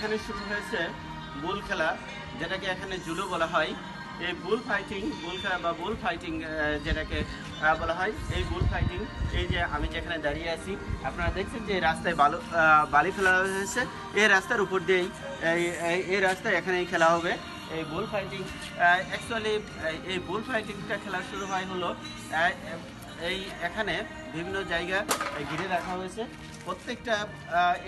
এখানে শুরু হয়েছে বুল খেলা, যেটাকে এখানে জুলো বলা হয়। এই বুল ফাইটিং বুল খেলা বা বুল ফাইটিং যেটাকে বলা হয়, এই বুল ফাইটিং এই যে আমি যেখানে দাঁড়িয়ে আছি, আপনারা দেখছেন যে রাস্তায় বালু বালি ফেলা হয়েছে। এই রাস্তার উপর দিয়েই, এই রাস্তায় এখানেই খেলা হবে। এই বুল ফাইটিং অ্যাকচুয়ালি এই বুল ফাইটিংটা খেলা শুরু হয় হলো এই এখানে বিভিন্ন জায়গা ঘিরে রাখা হয়েছে। প্রত্যেকটা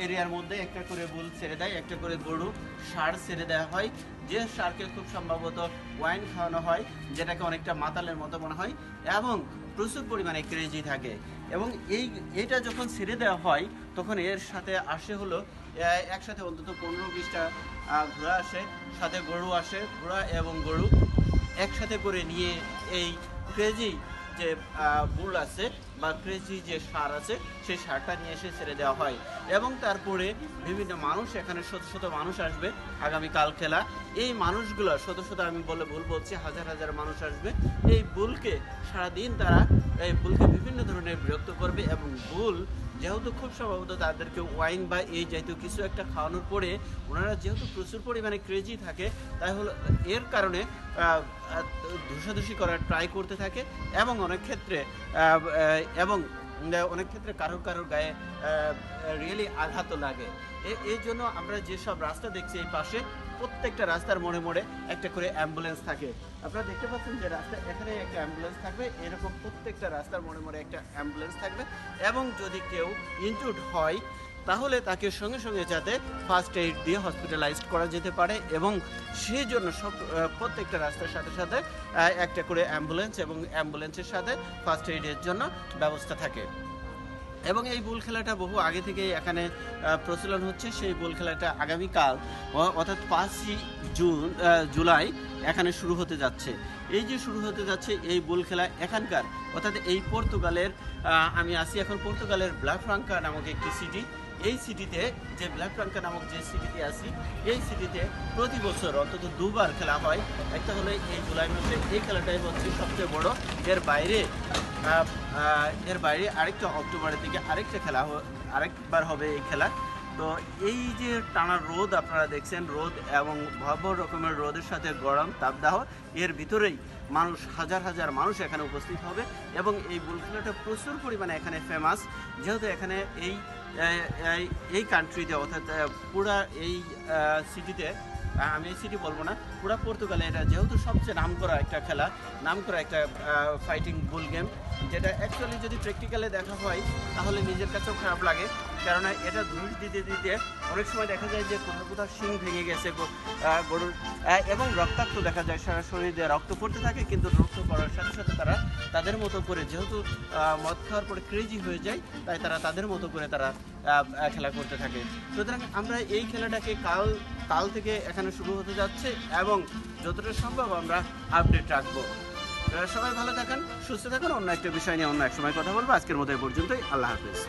এরিয়ার মধ্যে একটা করে বুল ছেড়ে দেয়, একটা করে গরু সার ছেড়ে দেওয়া হয়। যে সারকে খুব সম্ভবত ওয়াইন খাওয়ানো হয়, যেটাকে অনেকটা মাতালের মতো মনে হয়, এবং প্রচুর পরিমাণে ক্রেজি থাকে। এবং এই, এটা যখন ছেড়ে দেওয়া হয়, তখন এর সাথে আসে হলো একসাথে অন্তত পনেরো বিশটা ঘোড়া আসে, সাথে গরু আসে, ঘোড়া এবং গরু একসাথে করে নিয়ে এই ক্রেজি যে বুল আছে বা ক্রেজি যে সার আছে, সেই সারটা নিয়ে এসে ছেড়ে দেওয়া হয়। এবং তারপরে বিভিন্ন মানুষ, এখানে শত শত মানুষ আসবে আগামীকাল খেলা। এই মানুষগুলো, শত শত আমি বলে ভুল বলছি, হাজার হাজার মানুষ আসবে। এই বুলকে সারাদিন তারা, এই বুলকে বিভিন্ন ধরনের বিরক্ত করবে এবং বুল যেহেতু খুব সম্ভবত তাদেরকে ওয়াইন বা এই জাতীয় কিছু একটা খাওয়ানোর পরে ওনারা যেহেতু প্রচুর পরিমাণে ক্রেজি থাকে তাই হলো এর কারণে আহ, করার ট্রাই করতে থাকে এবং অনেক ক্ষেত্রে এবং অনেক ক্ষেত্রে কারও কারোর গায়ে রিয়েলি আঘাতও লাগে। এই জন্য আমরা যেসব রাস্তা দেখছি এই পাশে, প্রত্যেকটা রাস্তার মোড়ে মোড়ে একটা করে অ্যাম্বুলেন্স থাকে। আপনারা দেখতে পাচ্ছেন যে রাস্তা এখানে একটা অ্যাম্বুলেন্স থাকবে, এরকম প্রত্যেকটা রাস্তার মোড়ে মোড়ে একটা অ্যাম্বুলেন্স থাকবে। এবং যদি কেউ ইনজুর্ড হয় তাহলে তাকে সঙ্গে সঙ্গে যাতে ফার্স্ট এইড দিয়ে হসপিটালাইজড করা যেতে পারে এবং সেই জন্য সব প্রত্যেকটা রাস্তার সাথে সাথে একটা করে অ্যাম্বুলেন্স এবং অ্যাম্বুলেন্সের সাথে ফার্স্ট এইডের জন্য ব্যবস্থা থাকে। এবং এই বুল খেলাটা বহু আগে থেকেই এখানে প্রচলন হচ্ছে। সেই বুল খেলাটা আগামীকাল অর্থাৎ পাঁচই জুন জুলাই এখানে শুরু হতে যাচ্ছে। এই যে শুরু হতে যাচ্ছে এই বুল খেলা এখানকার, অর্থাৎ এই পর্তুগালের আমি আসি এখন পর্তুগালের ব্লাফ্রাঙ্কা নামক একটি সিটি এই সিটিতে যে ব্ল্যাক ব্লাফ্রাঙ্কা নামক যে সিটিতে আসি এই সিটিতে প্রতি বছর অন্তত দুবার খেলা হয়। একটা হলো এই জুলাই মাসে এই খেলাটাই হচ্ছে সবচেয়ে বড়। এর বাইরে এর বাইরে আরেকটা অক্টোবরের দিকে আরেকটা খেলা আরেকবার হবে এই খেলা। তো এই যে টানা রোদ আপনারা দেখছেন, রোদ এবং ভয়াবহ রকমের রোদের সাথে গরম, তাপদাহ, এর ভিতরেই মানুষ, হাজার হাজার মানুষ এখানে উপস্থিত হবে। এবং এই বুল খেলাটা প্রচুর পরিমাণে এখানে ফেমাস যেহেতু এখানে এই এই- কান্ট্রিতে অর্থাৎ পুরা এই সিটিতে আমি এই সিটি বলব না, পুরা পর্তুগালে এটা যেহেতু সবচেয়ে নাম করা একটা খেলা নাম করা একটা ফাইটিং বুল গেম যেটা অ্যাকচুয়ালি যদি প্র্যাকটিক্যালে দেখা হয়, তাহলে নিজের কাছেও খারাপ লাগে। কেননা এটা ধুস দিতে দিতে অনেক সময় দেখা যায় যে কোথাও কোথাও শিং ভেঙে গেছে গরুর এবং রক্তাক্ত দেখা যায় সারা শরীর রক্ত পড়তে থাকে, কিন্তু রক্ত পড়ার সাথে সাথে তারা তাদের মতো করে যেহেতু মদ খাওয়ার পরে ক্রেজি হয়ে যায়, তাই তারা তাদের মতো করে তারা খেলা করতে থাকে। সুতরাং আমরা এই খেলাটাকে কাল কাল থেকে এখানে শুরু হতে যাচ্ছে এবং যতটা সম্ভব আমরা আপডেট রাখব। সবাই ভালো থাকেন, সুস্থ থাকুন, অন্য একটা বিষয় নিয়ে অন্য এক সময় কথা বলব। আজকের মতো এই পর্যন্তই, আল্লাহ হাফিজ।